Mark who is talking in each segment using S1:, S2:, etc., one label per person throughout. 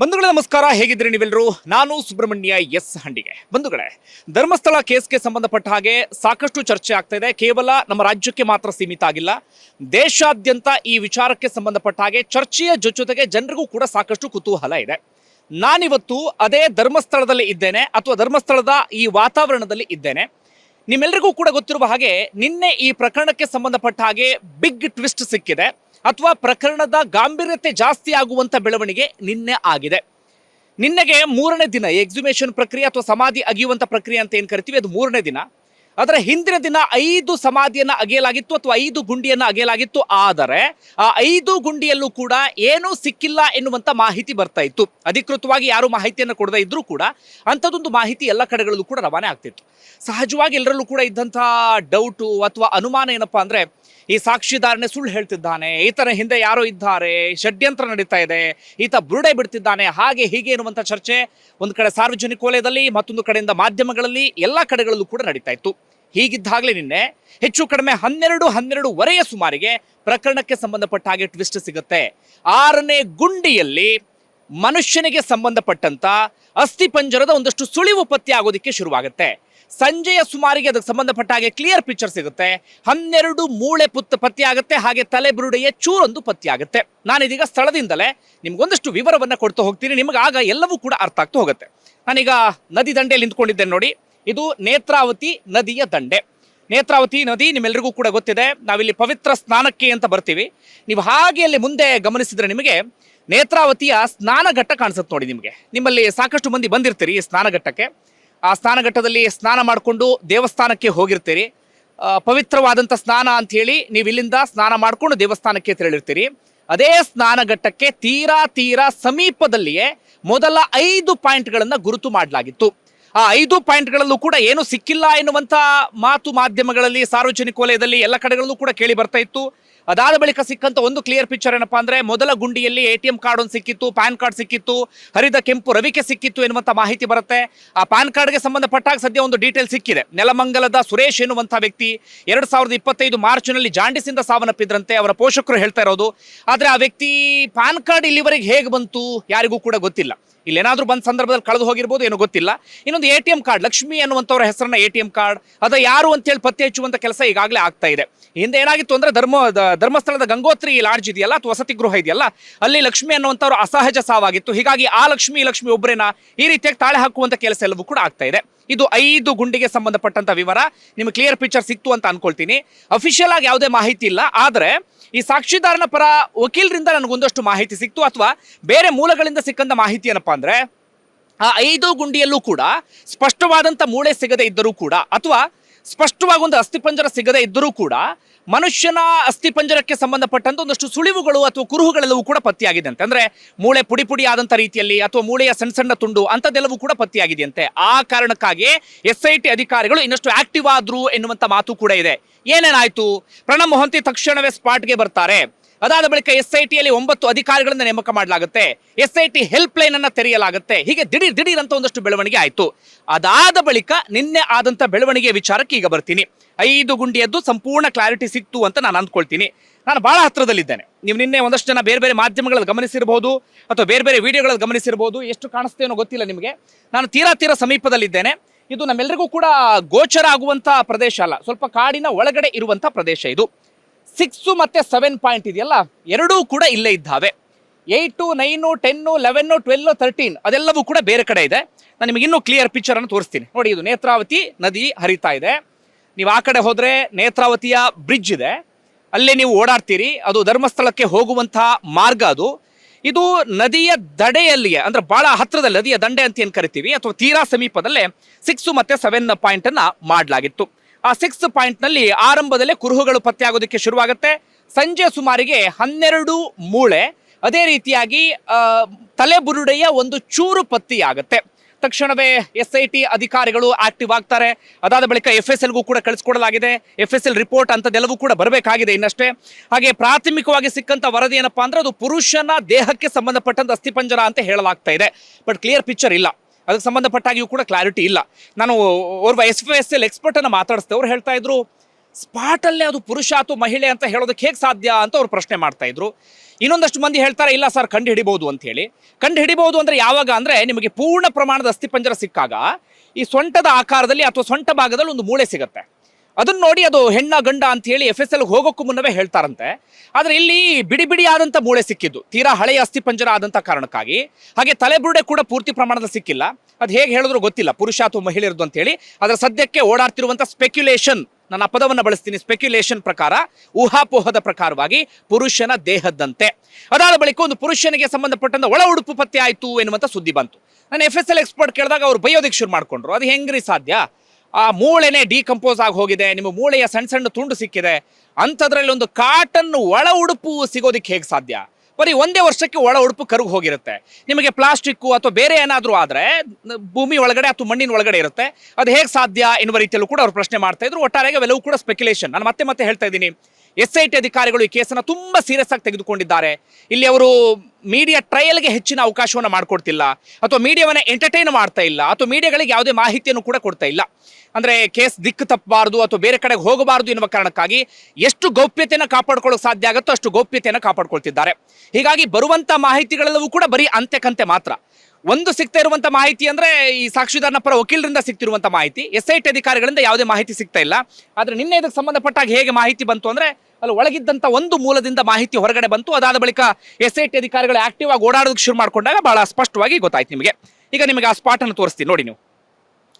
S1: ಬಂಧುಗಳೇ ನಮಸ್ಕಾರ, ಹೇಗಿದ್ದೀರಿ ನೀವೆಲ್ಲರೂ? ನಾನು ಸುಬ್ರಹ್ಮಣ್ಯ ಎಸ್ ಹಂಡಿಗೆ. ಬಂಧುಗಳೇ, ಧರ್ಮಸ್ಥಳ ಕೇಸ್ಗೆ ಸಂಬಂಧಪಟ್ಟ ಹಾಗೆ ಸಾಕಷ್ಟು ಚರ್ಚೆ ಆಗ್ತಾ ಇದೆ. ಕೇವಲ ನಮ್ಮ ರಾಜ್ಯಕ್ಕೆ ಮಾತ್ರ ಸೀಮಿತ ಆಗಿಲ್ಲ. ದೇಶಾದ್ಯಂತ ಈ ವಿಚಾರಕ್ಕೆ ಸಂಬಂಧಪಟ್ಟ ಹಾಗೆ ಚರ್ಚೆಯ ಜೊತೆಗೆ ಜನರಿಗೂ ಕೂಡ ಸಾಕಷ್ಟು ಕುತೂಹಲ ಇದೆ. ನಾನಿವತ್ತು ಅದೇ ಧರ್ಮಸ್ಥಳದಲ್ಲಿ ಇದ್ದೇನೆ, ಅಥವಾ ಧರ್ಮಸ್ಥಳದ ಈ ವಾತಾವರಣದಲ್ಲಿ ಇದ್ದೇನೆ. ನಿಮ್ಮೆಲ್ಲರಿಗೂ ಕೂಡ ಗೊತ್ತಿರುವ ಹಾಗೆ ನಿನ್ನೆ ಈ ಪ್ರಕರಣಕ್ಕೆ ಸಂಬಂಧಪಟ್ಟ ಹಾಗೆ ಬಿಗ್ ಟ್ವಿಸ್ಟ್ ಸಿಕ್ಕಿದೆ. ಅಥವಾ ಪ್ರಕರಣದ ಗಾಂಭೀರ್ಯತೆ ಜಾಸ್ತಿ ಆಗುವಂಥ ಬೆಳವಣಿಗೆ ನಿನ್ನೆ ಆಗಿದೆ. ನಿನ್ನೆಗೆ ಮೂರನೇ ದಿನ ಎಕ್ಸಿಮೇಷನ್ ಪ್ರಕ್ರಿಯೆ ಅಥವಾ ಸಮಾಧಿ ಅಗಿಯುವಂಥ ಪ್ರಕ್ರಿಯೆ ಅಂತ ಏನು ಕರಿತೀವಿ? ಅದು ಮೂರನೇ ದಿನ. ಅದರ ಹಿಂದಿನ ದಿನ ಐದು ಸಮಾಧಿಯನ್ನು ಅಗೆಯಲಾಗಿತ್ತು ಅಥವಾ ಐದು ಗುಂಡಿಯನ್ನು ಅಗೆಯಲಾಗಿತ್ತು. ಆದರೆ ಆ ಐದು ಗುಂಡಿಯಲ್ಲೂ ಕೂಡ ಏನೂ ಸಿಕ್ಕಿಲ್ಲ ಎನ್ನುವಂಥ ಮಾಹಿತಿ ಬರ್ತಾ ಇತ್ತು. ಅಧಿಕೃತವಾಗಿ ಯಾರು ಮಾಹಿತಿಯನ್ನು ಕೊಡದೇ ಇದ್ರೂ ಕೂಡ ಅಂಥದ್ದೊಂದು ಮಾಹಿತಿ ಎಲ್ಲ ಕಡೆಗಳಲ್ಲೂ ಕೂಡ ರವಾನೆ ಆಗ್ತಿತ್ತು ಸಹಜವಾಗಿ ಎಲ್ಲರಲ್ಲೂ ಕೂಡ ಇದ್ದಂಥ ಡೌಟು ಅಥವಾ ಅನುಮಾನ ಏನಪ್ಪಾ ಅಂದ್ರೆ ಈ ಸಾಕ್ಷಿದಾರನೇ ಸುಳ್ಳು ಹೇಳ್ತಿದ್ದಾನೆ, ಈತನ ಹಿಂದೆ ಯಾರೋ ಇದ್ದಾರೆ, ಷಡ್ಯಂತ್ರ ನಡೀತಾ ಇದೆ, ಈತ ಬುರುಡೆ ಬಿಡ್ತಿದ್ದಾನೆ, ಹಾಗೆ ಹೀಗೆ ಎನ್ನುವಂಥ ಚರ್ಚೆ ಒಂದು ಕಡೆ ಸಾರ್ವಜನಿಕ ವಲಯದಲ್ಲಿ, ಮತ್ತೊಂದು ಕಡೆಯಿಂದ ಮಾಧ್ಯಮಗಳಲ್ಲಿ ಎಲ್ಲ ಕಡೆಗಳಲ್ಲೂ ಕೂಡ ನಡೀತಾ ಇತ್ತು. ಹೀಗಿದ್ದಾಗಲೇ ನಿನ್ನೆ ಹೆಚ್ಚು ಕಡಿಮೆ ಹನ್ನೆರಡು, ಹನ್ನೆರಡುವರೆಯ ಸುಮಾರಿಗೆ ಪ್ರಕರಣಕ್ಕೆ ಸಂಬಂಧಪಟ್ಟ ಹಾಗೆ ಟ್ವಿಸ್ಟ್ ಸಿಗುತ್ತೆ. ಆರನೇ ಗುಂಡಿಯಲ್ಲಿ ಮನುಷ್ಯನಿಗೆ ಸಂಬಂಧಪಟ್ಟಂತ ಅಸ್ಥಿಪಂಜರದ ಒಂದಷ್ಟು ಸುಳಿವು ಪತ್ತೆ ಆಗೋದಕ್ಕೆ ಶುರುವಾಗುತ್ತೆ. ಸಂಜೆಯ ಸುಮಾರಿಗೆ ಅದಕ್ಕೆ ಸಂಬಂಧಪಟ್ಟ ಹಾಗೆ ಕ್ಲಿಯರ್ ಪಿಕ್ಚರ್ ಸಿಗುತ್ತೆ. ಹನ್ನೆರಡು ಮೂಳೆ ಪುತ್ತ ಪತ್ತೆಯಾಗುತ್ತೆ, ಹಾಗೆ ತಲೆ ಬುರುಡೆಯ ಚೂರೊಂದು ಪತ್ತೆಯಾಗುತ್ತೆ. ನಾನಿದೀಗ ಸ್ಥಳದಿಂದಲೇ ನಿಮ್ಗೊಂದಷ್ಟು ವಿವರವನ್ನ ಕೊಡ್ತಾ ಹೋಗ್ತೀನಿ. ನಿಮಗೆ ಆಗ ಎಲ್ಲವೂ ಕೂಡ ಅರ್ಥ ಆಗ್ತಾ ಹೋಗುತ್ತೆ. ನಾನೀಗ ನದಿ ದಂಡೆಯಲ್ಲಿ ನಿಂತ್ಕೊಂಡಿದ್ದೇನೆ ನೋಡಿ. ಇದು ನೇತ್ರಾವತಿ ನದಿಯ ದಂಡೆ. ನೇತ್ರಾವತಿ ನದಿ ನಿಮ್ಮೆಲ್ಲರಿಗೂ ಕೂಡ ಗೊತ್ತಿದೆ. ನಾವಿಲ್ಲಿ ಪವಿತ್ರ ಸ್ನಾನಕ್ಕೆ ಅಂತ ಬರ್ತೀವಿ. ನೀವು ಹಾಗೆ ಅಲ್ಲಿ ಮುಂದೆ ಗಮನಿಸಿದ್ರೆ ನಿಮಗೆ ನೇತ್ರಾವತಿಯ ಸ್ನಾನಘಟ್ಟ ಕಾಣಿಸುತ್ತೆ ನೋಡಿ ನಿಮಗೆ. ನಿಮ್ಮಲ್ಲಿ ಸಾಕಷ್ಟು ಮಂದಿ ಬಂದಿರ್ತೀರಿ ಈ ಸ್ನಾನಘಟ್ಟಕ್ಕೆ ಆ ಸ್ನಾನಘಟ್ಟದಲ್ಲಿ ಸ್ನಾನ ಮಾಡಿಕೊಂಡು ದೇವಸ್ಥಾನಕ್ಕೆ ಹೋಗಿರ್ತೀರಿ. ಪವಿತ್ರವಾದಂಥ ಸ್ನಾನ ಅಂತ ಹೇಳಿ ನೀವು ಇಲ್ಲಿಂದ ಸ್ನಾನ ಮಾಡಿಕೊಂಡು ದೇವಸ್ಥಾನಕ್ಕೆ ತೆರಳಿರ್ತೀರಿ. ಅದೇ ಸ್ನಾನಘಟ್ಟಕ್ಕೆ ತೀರಾ ತೀರಾ ಸಮೀಪದಲ್ಲಿಯೇ ಮೊದಲ ಐದು ಪಾಯಿಂಟ್ಗಳನ್ನು ಗುರುತು ಮಾಡಲಾಗಿತ್ತು. ಆ ಐದು ಪಾಯಿಂಟ್ಗಳಲ್ಲೂ ಕೂಡ ಏನು ಸಿಕ್ಕಿಲ್ಲ ಎನ್ನುವಂಥ ಮಾತು ಮಾಧ್ಯಮಗಳಲ್ಲಿ, ಸಾರ್ವಜನಿಕ ವಲಯದಲ್ಲಿ ಎಲ್ಲ ಕಡೆಗಳಲ್ಲೂ ಕೂಡ ಕೇಳಿ ಬರ್ತಾ ಇತ್ತು. ಅದಾದ ಬಳಿಕ ಸಿಕ್ಕಂತ ಒಂದು ಕ್ಲಿಯರ್ ಪಿಕ್ಚರ್ ಏನಪ್ಪಾ ಅಂದ್ರೆ ಮೊದಲ ಗುಂಡಿಯಲ್ಲಿ ಎ ಟಿ ಎಂ ಕಾರ್ಡ್ ಒಂದು ಸಿಕ್ಕಿತ್ತು ಪ್ಯಾನ್ ಕಾರ್ಡ್ ಸಿಕ್ಕಿತ್ತು, ಹರಿದ ಕೆಂಪು ರವಿಕೆ ಸಿಕ್ಕಿತ್ತು ಎನ್ನುವಂತ ಮಾಹಿತಿ ಬರುತ್ತೆ. ಆ ಪ್ಯಾನ್ ಕಾರ್ಡ್ಗೆ ಸಂಬಂಧಪಟ್ಟಾಗ ಸದ್ಯ ಒಂದು ಡೀಟೇಲ್ ಸಿಕ್ಕಿದೆ. ನೆಲಮಂಗಲದ ಸುರೇಶ್ ಎನ್ನುವಂತ ವ್ಯಕ್ತಿ ಎರಡ್ ಸಾವಿರದ ಇಪ್ಪತ್ತೈದು ಮಾರ್ಚ್ನಲ್ಲಿ ಜಾಂಡಿಸಿಂದ ಸಾವನ್ನಪ್ಪಿದ್ರಂತೆ ಅವರ ಪೋಷಕರು ಹೇಳ್ತಾ ಇರೋದು. ಆದ್ರೆ ಆ ವ್ಯಕ್ತಿ ಪ್ಯಾನ್ ಕಾರ್ಡ್ ಇಲ್ಲಿವರೆಗೆ ಹೇಗೆ ಬಂತು ಯಾರಿಗೂ ಕೂಡ ಗೊತ್ತಿಲ್ಲ. ಇಲ್ಲೇನಾದ್ರೂ ಬಂದ ಸಂದರ್ಭದಲ್ಲಿ ಕಳೆದು ಹೋಗಿರ್ಬೋದು, ಏನೋ ಗೊತ್ತಿಲ್ಲ. ಇನ್ನೊಂದು A T M card, Lakshmi ಅನ್ನುವಂಥವ್ರ ಹೆಸರನ್ನ ಎ ಟಿ ಎಂ ಕಾರ್ಡ್, ಅದು ಯಾರು ಅಂತೇಳಿ ಪತ್ತೆ ಹಚ್ಚುವಂಥ ಕೆಲಸ ಈಗಾಗಲೇ ಆಗ್ತಾ ಇದೆ. ಹಿಂದೆ ಏನಾಗಿತ್ತು ಅಂದ್ರೆ ಧರ್ಮ ಧರ್ಮಸ್ಥಳದ ಗಂಗೋತ್ರಿ ಲಾಡ್ಜ್ ಇದೆಯಲ್ಲ, ಅಥವಾ ವಸತಿ ಗೃಹ ಇದೆಯಲ್ಲ, ಅಲ್ಲಿ ಲಕ್ಷ್ಮಿ ಅನ್ನುವಂಥವ್ರು ಅಸಹಜ ಸಾವಾಗಿತ್ತು. ಹೀಗಾಗಿ ಆ ಲಕ್ಷ್ಮಿ ಲಕ್ಷ್ಮಿ ಒಬ್ಬರೇನ ಈ ರೀತಿಯಾಗಿ ತಾಳೆ ಹಾಕುವಂಥ ಕೆಲಸ ಎಲ್ಲವೂ ಕೂಡ ಆಗ್ತಾ ಇದೆ. ಇದು ಐದು ಗುಂಡಿಗೆ ಸಂಬಂಧಪಟ್ಟಂತ ವಿವರ. ನಿಮಗೆ ಕ್ಲಿಯರ್ ಪಿಕ್ಚರ್ ಸಿಕ್ತು ಅಂತ ಅನ್ಕೊಳ್ತೀನಿ. ಅಫಿಷಿಯಲ್ ಆಗಿ ಯಾವುದೇ ಮಾಹಿತಿ ಇಲ್ಲ. ಆದ್ರೆ ಈ ಸಾಕ್ಷಿದಾರನ ಪರ ವಕೀಲರಿಂದ ನನಗೊಂದಷ್ಟು ಮಾಹಿತಿ ಸಿಕ್ತು. ಅಥವಾ ಬೇರೆ ಮೂಲಗಳಿಂದ ಸಿಕ್ಕಂತ ಮಾಹಿತಿ ಏನಪ್ಪಾ ಅಂದ್ರೆ, ಆ ಐದು ಗುಂಡಿಯಲ್ಲೂ ಕೂಡ ಸ್ಪಷ್ಟವಾದಂಥ ಮೂಳೆ ಸಿಗದೆ ಇದ್ದರೂ ಕೂಡ, ಅಥವಾ ಸ್ಪಷ್ಟವಾಗಿ ಒಂದು ಅಸ್ಥಿಪಂಜರ ಸಿಗದೆ ಇದ್ದರೂ ಕೂಡ ಮನುಷ್ಯನ ಅಸ್ಥಿಪಂಜರಕ್ಕೆ ಸಂಬಂಧಪಟ್ಟಂತ ಒಂದಷ್ಟು ಸುಳಿವುಗಳು ಅಥವಾ ಕುರುಹುಗಳೆಲ್ಲವೂ ಕೂಡ ಪತ್ತೆಯಾಗಿದೆ ಅಂತೆ. ಅಂದ್ರೆ ಮೂಳೆ ಪುಡಿ ಪುಡಿ ಆದಂಥ ರೀತಿಯಲ್ಲಿ ಅಥವಾ ಮೂಳೆಯ ಸಣ್ಣ ಸಣ್ಣ ತುಂಡು ಅಂಥದ್ದೆಲ್ಲವೂ ಕೂಡ ಪತ್ತೆಯಾಗಿದೆಯಂತೆ. ಆ ಕಾರಣಕ್ಕಾಗಿ ಎಸ್ ಐ ಟಿ ಅಧಿಕಾರಿಗಳು ಇನ್ನಷ್ಟು ಆಕ್ಟಿವ್ ಆದ್ರು ಎನ್ನುವಂತ ಮಾತು ಕೂಡ ಇದೆ. ಏನೇನಾಯ್ತು? ಪ್ರಣಬ್ ಮೊಹಂತಿ ತಕ್ಷಣವೇ ಸ್ಪಾಟ್ಗೆ ಬರ್ತಾರೆ. ಅದಾದ ಬಳಿಕ ಎಸ್ ಐ ಟಿಯಲ್ಲಿ ಒಂಬತ್ತು ಅಧಿಕಾರಿಗಳನ್ನ ನೇಮಕ ಮಾಡಲಾಗುತ್ತೆ. S I T helpline ಅನ್ನ ತೆರೆಯಲಾಗುತ್ತೆ. ಹೀಗೆ ದಿಢೀರ್ ದಿಢೀರ್ ಅಂತ ಒಂದಷ್ಟು ಬೆಳವಣಿಗೆ ಆಯಿತು. ಅದಾದ ಬಳಿಕ ನಿನ್ನೆ ಆದಂತ ಬೆಳವಣಿಗೆ ವಿಚಾರಕ್ಕೆ ಈಗ ಬರ್ತೀನಿ. ಐದು ಗುಂಡಿಯದ್ದು ಸಂಪೂರ್ಣ ಕ್ಲಾರಿಟಿ ಸಿಕ್ತು ಅಂತ ನಾನು ಅಂದ್ಕೊಳ್ತೀನಿ. ನಾನು ಬಹಳ ಹತ್ರದಲ್ಲಿದ್ದೇನೆ. ನೀವು ನಿನ್ನೆ ಒಂದಷ್ಟು ಜನ ಬೇರೆ ಬೇರೆ ಮಾಧ್ಯಮಗಳಲ್ಲಿ ಗಮನಿಸಿರಬಹುದು ಅಥವಾ ಬೇರೆ ಬೇರೆ ವಿಡಿಯೋಗಳಲ್ಲಿ ಗಮನಿಸಿರಬಹುದು. ಎಷ್ಟು ಕಾಣಿಸ್ತೇನೋ ಗೊತ್ತಿಲ್ಲ ನಿಮಗೆ. ನಾನು ತೀರಾ ತೀರಾ ಸಮೀಪದಲ್ಲಿದ್ದೇನೆ. ಇದು ನಮ್ಮೆಲ್ಲರಿಗೂ ಕೂಡ ಗೋಚರ ಆಗುವಂತ ಪ್ರದೇಶ ಅಲ್ಲ. ಸ್ವಲ್ಪ ಕಾಡಿನ ಒಳಗಡೆ ಇರುವಂತ ಪ್ರದೇಶ ಇದು. ಸಿಕ್ಸು ಮತ್ತೆ ಸೆವೆನ್ ಪಾಯಿಂಟ್ ಇದೆಯಲ್ಲ, ಎರಡೂ ಕೂಡ ಇಲ್ಲೇ ಇದ್ದಾವೆ. Eight nine ten eleven twelve thirteen ಅದೆಲ್ಲವೂ ಕೂಡ ಬೇರೆ ಕಡೆ ಇದೆ. ನಾನು ನಿಮಗೆ ಇನ್ನೂ ಕ್ಲಿಯರ್ ಪಿಕ್ಚರ್ ಅನ್ನು ತೋರಿಸ್ತೀನಿ. ನೋಡಿ, ಇದು ನೇತ್ರಾವತಿ ನದಿ ಹರಿತಾ ಇದೆ. ನೀವು ಆ ಕಡೆ ಹೋದ್ರೆ ನೇತ್ರಾವತಿಯ ಬ್ರಿಡ್ಜ್ ಇದೆ. ಅಲ್ಲೇ ನೀವು ಓಡಾಡ್ತೀರಿ. ಅದು ಧರ್ಮಸ್ಥಳಕ್ಕೆ ಹೋಗುವಂತಹ ಮಾರ್ಗ ಅದು. ಇದು ನದಿಯ ದಡೆಯಲ್ಲಿಯೇ, ಅಂದ್ರೆ ಭಾಳ ಹತ್ತಿರದಲ್ಲಿ ನದಿಯ ದಂಡೆ ಅಂತ ಏನು ಕರಿತೀವಿ, ಅಥವಾ ತೀರಾ ಸಮೀಪದಲ್ಲೇ ಸಿಕ್ಸು ಮತ್ತೆ ಸೆವೆನ್ ಪಾಯಿಂಟ್ ಅನ್ನ ಮಾಡಲಾಗಿತ್ತು. ಆ ಸಿಕ್ಸ್ ಪಾಯಿಂಟ್ನಲ್ಲಿ ಆರಂಭದಲ್ಲೇ ಕುರುಹುಗಳು ಪತ್ತೆ ಆಗೋದಕ್ಕೆ ಶುರುವಾಗುತ್ತೆ. ಸಂಜೆ ಸುಮಾರಿಗೆ ಹನ್ನೆರಡು ಮೂಳೆ. ಅದೇ ರೀತಿಯಾಗಿ ತಲೆಬುರುಡೆಯ ಒಂದು ಚೂರು ಪತ್ತೆಯಾಗುತ್ತೆ. ತಕ್ಷಣವೇ ಎಸ್ ಐ ಟಿ ಅಧಿಕಾರಿಗಳು ಆಕ್ಟಿವ್ ಆಗ್ತಾರೆ. ಅದಾದ ಬಳಿಕ ಎಫ್ ಎಸ್ ಎಲ್ಗೂ ಕೂಡ ಕಳಿಸ್ಕೊಡಲಾಗಿದೆ. ಎಫ್ ಎಸ್ ಎಲ್ ರಿಪೋರ್ಟ್ ಅಂಥದ್ದೆಲ್ಲವೂ ಕೂಡ ಬರಬೇಕಾಗಿದೆ ಇನ್ನಷ್ಟೇ. ಹಾಗೆ ಪ್ರಾಥಮಿಕವಾಗಿ ಸಿಕ್ಕಂತ ವರದಿ ಏನಪ್ಪಾ ಅಂದ್ರೆ ಅದು ಪುರುಷನ ದೇಹಕ್ಕೆ ಸಂಬಂಧಪಟ್ಟಂತ ಅಸ್ಥಿಪಂಜರ ಅಂತ ಹೇಳಲಾಗ್ತಾ ಇದೆ. ಬಟ್ ಕ್ಲಿಯರ್ ಪಿಕ್ಚರ್ ಇಲ್ಲ. ಅದಕ್ಕೆ ಸಂಬಂಧಪಟ್ಟಾಗಿಯೂ ಕೂಡ ಕ್ಲಾರಿಟಿ ಇಲ್ಲ. ನಾನು ಓರ್ವ S P S L expert ಅನ್ನ ಮಾತಾಡಿಸ್ದೆ. ಅವ್ರು ಹೇಳ್ತಾ ಇದ್ರು, ಸ್ಪಾಟಲ್ಲೇ ಅದು ಪುರುಷ ಅಥವಾ ಮಹಿಳೆ ಅಂತ ಹೇಳೋದಕ್ಕೆ ಹೇಗೆ ಸಾಧ್ಯ? ಅಂತ ಅವ್ರು ಪ್ರಶ್ನೆ ಮಾಡ್ತಾ ಇದ್ರು. ಇನ್ನೊಂದಷ್ಟು ಮಂದಿ ಹೇಳ್ತಾರೆ, ಇಲ್ಲ ಸರ್ ಕಂಡು ಹಿಡಿಬಹುದು ಅಂತ ಹೇಳಿ. ಕಂಡು ಹಿಡಿಬಹುದು ಅಂದ್ರೆ ಯಾವಾಗ ಅಂದ್ರೆ ನಿಮಗೆ ಪೂರ್ಣ ಪ್ರಮಾಣದ ಅಸ್ಥಿಪಂಜರ ಸಿಕ್ಕಾಗ ಈ ಸೊಂಟದ ಆಕಾರದಲ್ಲಿ ಅಥವಾ ಸೊಂಟ ಭಾಗದಲ್ಲಿ ಒಂದು ಮೂಳೆ ಸಿಗುತ್ತೆ. ಅದನ್ನ ನೋಡಿ ಅದು ಹೆಣ್ಣ ಗಂಡ ಅಂತ ಹೇಳಿ ಎಫ್ ಎಸ್ ಎಲ್ ಹೋಗೋಕ್ಕೂ ಮುನ್ನವೇ ಹೇಳ್ತಾರಂತೆ. ಆದ್ರೆ ಇಲ್ಲಿ ಬಿಡಿ ಬಿಡಿ ಮೂಳೆ ಸಿಕ್ಕಿದ್ದು, ತೀರಾ ಹಳೆಯ ಅಸ್ಥಿಪಂಜರ ಆದಂತ ಕಾರಣಕ್ಕಾಗಿ. ಹಾಗೆ ತಲೆಬುರುಡೆ ಕೂಡ ಪೂರ್ತಿ ಪ್ರಮಾಣದ ಸಿಕ್ಕಿಲ್ಲ. ಅದು ಹೇಗೆ ಹೇಳಿದ್ರು ಗೊತ್ತಿಲ್ಲ, ಪುರುಷ ಅಥವಾ ಮಹಿಳೆಯರದು ಅಂತ ಹೇಳಿ ಅದರ ಸದ್ಯಕ್ಕೆ ಓಡಾಡ್ತಿರುವಂತ ಸ್ಪೆಕ್ಯುಲೇಷನ್ ನನ್ನ ಪದವನ್ನು ಬಳಸ್ತೀನಿ ಸ್ಪೆಕ್ಯುಲೇಷನ್ ಪ್ರಕಾರ, ಊಹಾಪೋಹದ ಪ್ರಕಾರವಾಗಿ ಪುರುಷನ ದೇಹದಂತೆ ಅದಾದ ಬಳಿಕ ಒಂದು ಪುರುಷನಿಗೆ ಸಂಬಂಧಪಟ್ಟಂತ ಒಳ ಉಡುಪು ಪತ್ತೆ ಆಯಿತು ಎನ್ನುವಂಥ ಸುದ್ದಿ ಬಂತು. ನಾನು ಎಫ್ ಎಸ್ ಎಲ್ ಎಕ್ಸ್ಪರ್ಟ್ ಕೇಳಿದಾಗ ಅವ್ರು ಬೈಯೋದಕ್ಕೆ ಶುರು ಮಾಡ್ಕೊಂಡ್ರು. ಅದು ಹೆಂಗ್ರಿ ಸಾಧ್ಯ? ಆ ಮೂಳೆನೆ ಡಿಕಂಪೋಸ್ ಆಗಿ ಹೋಗಿದೆ, ನಿಮ್ಮ ಮೂಳೆಯ ಸಣ್ಣ ಸಣ್ಣ ತುಂಡು ಸಿಕ್ಕಿದೆ, ಅಂಥದ್ರಲ್ಲಿ ಒಂದು ಕಾಟನ್ ಒಳ ಉಡುಪು ಸಿಗೋದಿಕ್ಕೆ ಹೇಗೆ ಸಾಧ್ಯ? ಬರೀ ಒಂದೇ ವರ್ಷಕ್ಕೆ ಒಳ ಉಡುಪು ಕರುಗು ಹೋಗಿರುತ್ತೆ. ನಿಮಗೆ ಪ್ಲಾಸ್ಟಿಕ್ಕು ಅಥವಾ ಬೇರೆ ಏನಾದರೂ ಆದರೆ, ಭೂಮಿ ಒಳಗಡೆ ಅಥವಾ ಮಣ್ಣಿನ ಒಳಗಡೆ ಇರುತ್ತೆ. ಅದು ಹೇಗೆ ಸಾಧ್ಯ ಎನ್ನುವ ರೀತಿಯಲ್ಲೂ ಕೂಡ ಅವ್ರು ಪ್ರಶ್ನೆ ಮಾಡ್ತಾ ಇದ್ರು. ಒಟ್ಟಾರೆಗೆ ಅವೆಲ್ಲವೂ ಕೂಡ ಸ್ಪೆಕ್ಯುಲೇಷನ್ ನಾನು ಮತ್ತೆ ಮತ್ತೆ ಹೇಳ್ತಾ ಇದ್ದೀನಿ. ಎಸ್ ಐ ಟಿ ಅಧಿಕಾರಿಗಳು ಈ ಕೇಸನ್ನು ತುಂಬ ಸೀರಿಯಸ್ ಆಗಿ ತೆಗೆದುಕೊಂಡಿದ್ದಾರೆ. ಇಲ್ಲಿ ಅವರು ಮೀಡಿಯಾ ಟ್ರಯಲ್ಗೆ ಹೆಚ್ಚಿನ ಅವಕಾಶವನ್ನು ಮಾಡಿಕೊಡ್ತಿಲ್ಲ, ಅಥವಾ ಮೀಡಿಯಾವನ್ನು ಎಂಟರ್ಟೈನ್ ಮಾಡ್ತಾ ಇಲ್ಲ, ಅಥವಾ ಮೀಡಿಯಾಗಳಿಗೆ ಯಾವುದೇ ಮಾಹಿತಿಯನ್ನು ಕೂಡ ಕೊಡ್ತಾ ಇಲ್ಲ. ಅಂದರೆ ಕೇಸ್ ದಿಕ್ಕು ತಪ್ಪಬಾರದು ಅಥವಾ ಬೇರೆ ಕಡೆಗೆ ಹೋಗಬಾರದು ಎನ್ನುವ ಕಾರಣಕ್ಕಾಗಿ ಎಷ್ಟು ಗೌಪ್ಯತೆಯನ್ನು ಕಾಪಾಡ್ಕೊಳ್ಳೋಕೆ ಸಾಧ್ಯ ಆಗುತ್ತೋ ಅಷ್ಟು ಗೌಪ್ಯತೆಯನ್ನು ಕಾಪಾಡ್ಕೊಳ್ತಿದ್ದಾರೆ. ಹೀಗಾಗಿ ಬರುವಂಥ ಮಾಹಿತಿಗಳೆಲ್ಲವೂ ಕೂಡ ಬರೀ ಅಂತೆ ಮಾತ್ರ. ಒಂದು ಸಿಗ್ತಾ ಇರುವಂತ ಮಾಹಿತಿ ಅಂದ್ರೆ ಈ ಸಾಕ್ಷಿದಾರನ ಪರ ವಕೀಲರಿಂದ ಸಿಗ್ತಿರುವಂತ ಮಾಹಿತಿ. ಎಸ್ ಐ ಟಿ ಅಧಿಕಾರಿಗಳಿಂದ ಯಾವುದೇ ಮಾಹಿತಿ ಸಿಗ್ತಾ ಇಲ್ಲ. ಆದ್ರೆ ನಿನ್ನೆ ಇದಕ್ಕೆ ಸಂಬಂಧಪಟ್ಟಾಗ ಹೇಗೆ ಮಾಹಿತಿ ಬಂತು ಅಂದ್ರೆ ಅಲ್ಲಿ ಒಳಗಿದ್ದಂತ ಒಂದು ಮೂಲದಿಂದ ಮಾಹಿತಿ ಹೊರಗಡೆ ಬಂತು. ಅದಾದ ಬಳಿಕ ಎಸ್ ಐ ಟಿ ಅಧಿಕಾರಿಗಳು ಆಕ್ಟಿವ್ ಆಗಿ ಓಡಾಡೋದಕ್ಕೆ ಶುರು ಮಾಡ್ಕೊಂಡಾಗ ಬಹಳ ಸ್ಪಷ್ಟವಾಗಿ ಗೊತ್ತಾಯ್ತು ನಿಮಗೆ. ಈಗ ನಿಮಗೆ ಆ ಸ್ಪಾಟ್ ಅನ್ನು ತೋರಿಸ್ತೀನಿ. ನೋಡಿ ನೀವು.